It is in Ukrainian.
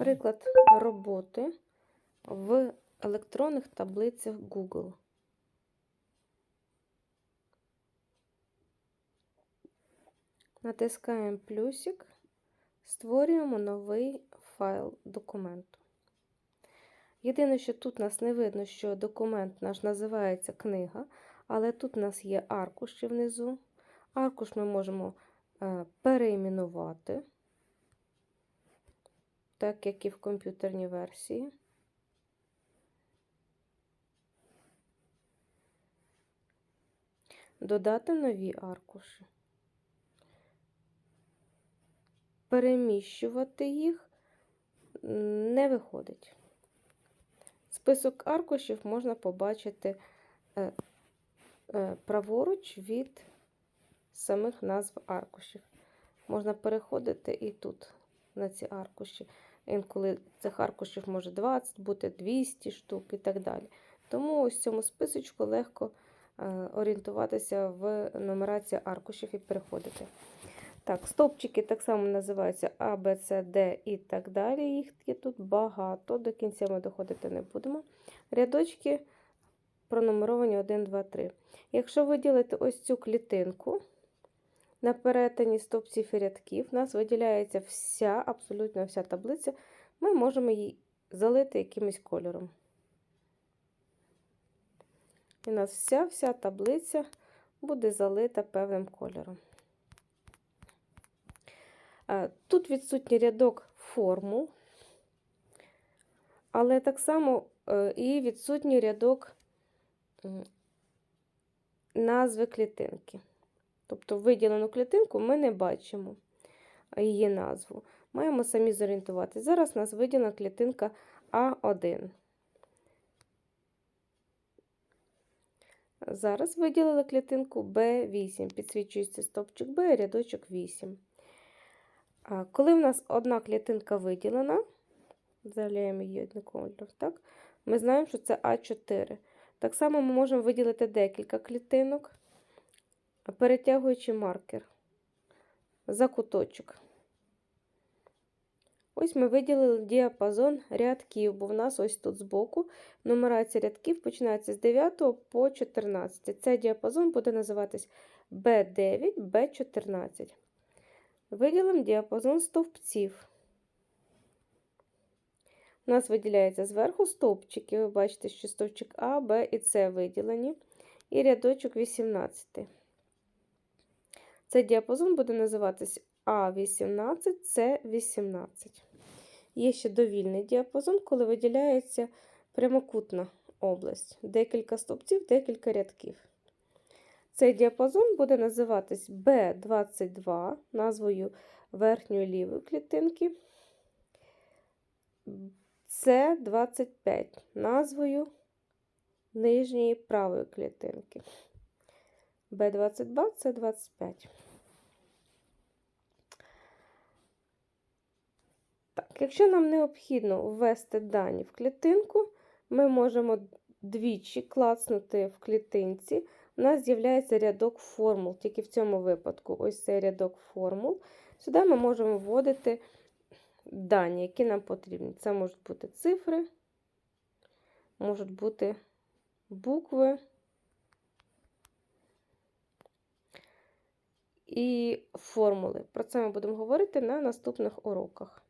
Приклад роботи в електронних таблицях Google. Натискаємо плюсик, створюємо новий файл документу. Єдине, що тут нас не видно, що документ наш називається книга, але тут у нас є аркуші внизу. Аркуш ми можемо е, переіменувати, так як і в комп'ютерній версії. Додати нові аркуші. Переміщувати їх не виходить. Список аркушів можна побачити е, е, праворуч від самих назв аркушів. Можна переходити і тут на ці аркуші. Інколи цих аркушів може 20 бути 200 штук і так далі. Тому ось в цьому списочку легко е, орієнтуватися в нумерації аркушів і переходити. Так, стовпчики так само називаються А, Б, С, Д і так далі. Їх є тут багато, до кінця ми доходити не будемо. Рядочки пронумеровані 1, 2, 3. Якщо виділити ось цю клітинку на перетині стовпців і рядків, у нас виділяється вся, абсолютно вся таблиця, ми можемо її залити якимось кольором. І у нас вся вся таблиця буде залита певним кольором. Тут відсутній рядок формул, але так само е, і відсутній рядок назви клітинки. Тобто виділену клітинку ми не бачимо її назву. Маємо самі зорієнтуватися. Зараз у нас виділена клітинка А1. Зараз виділили клітинку Б8, підсвічується стовпчик Б рядочок 8. Коли в нас одна клітинка виділена, заляємо її одним кольором, так? ми знаємо, що це А4. Так само ми можемо виділити декілька клітинок, перетягуючи маркер за куточок. Ось ми виділили діапазон рядків, бо в нас ось тут збоку нумерація рядків починається з 9 по 14. Цей діапазон буде називатись B9, B14. Виділимо діапазон стовпців. У нас виділяється зверху стовпчики. Ви бачите, що стовпчик А, Б і С виділені. І рядочок 18. Цей діапазон буде називатись А18, С18. Є ще довільний діапазон, коли виділяється прямокутна область. Декілька стовпців, декілька рядків. Цей діапазон буде називатись B22 назвою верхньої лівої клітинки, С25 назвою нижньої правої клітинки. B22 С25. Так, якщо нам необхідно ввести дані в клітинку, ми можемо двічі клацнути в клітинці у нас з'являється рядок формул, тільки в цьому випадку ось цей рядок формул. Сюди ми можемо вводити дані, які нам потрібні. Це можуть бути цифри, можуть бути букви і формули. Про це ми будемо говорити на наступних уроках.